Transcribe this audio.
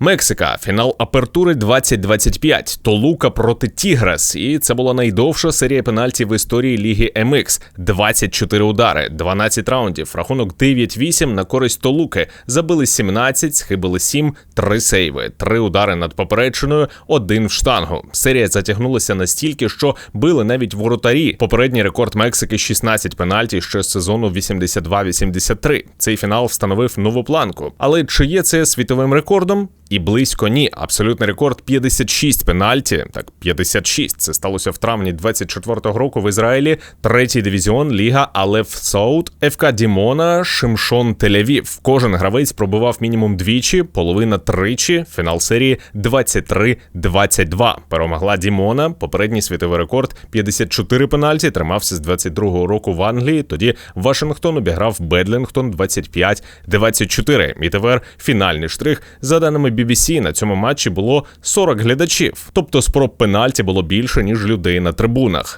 Мексика, фінал апертури 2025. Толука проти Тігрес. І це була найдовша серія пенальтів в історії Ліги МХ. 24 удари, 12 раундів. Рахунок 9-8 на користь Толуки. Забили 17, схибили 7, 3 сейви, 3 удари над попередчиною, один в штангу. Серія затягнулася настільки, що били навіть воротарі. Попередній рекорд Мексики 16 пенальтів ще з сезону 82-83. Цей фінал встановив нову планку. Але чи є це світовим рекордом? І близько ні. Абсолютний рекорд 56 пенальті. Так, 56. Це сталося в травні 24-го року в Ізраїлі. Третій дивізіон Ліга Алеф Саут, ФК Дімона, Шимшон Тель-Авів. Кожен гравець пробивав мінімум двічі, половина тричі. Фінал серії 23-22. Перемогла Дімона. Попередній світовий рекорд 54 пенальті. Тримався з 22-го року в Англії. Тоді Вашингтон обіграв Бедлінгтон 25-24. І тепер фінальний штрих за даними BBC на цьому матчі було 40 глядачів. Тобто спроб пенальті було більше ніж людей на трибунах.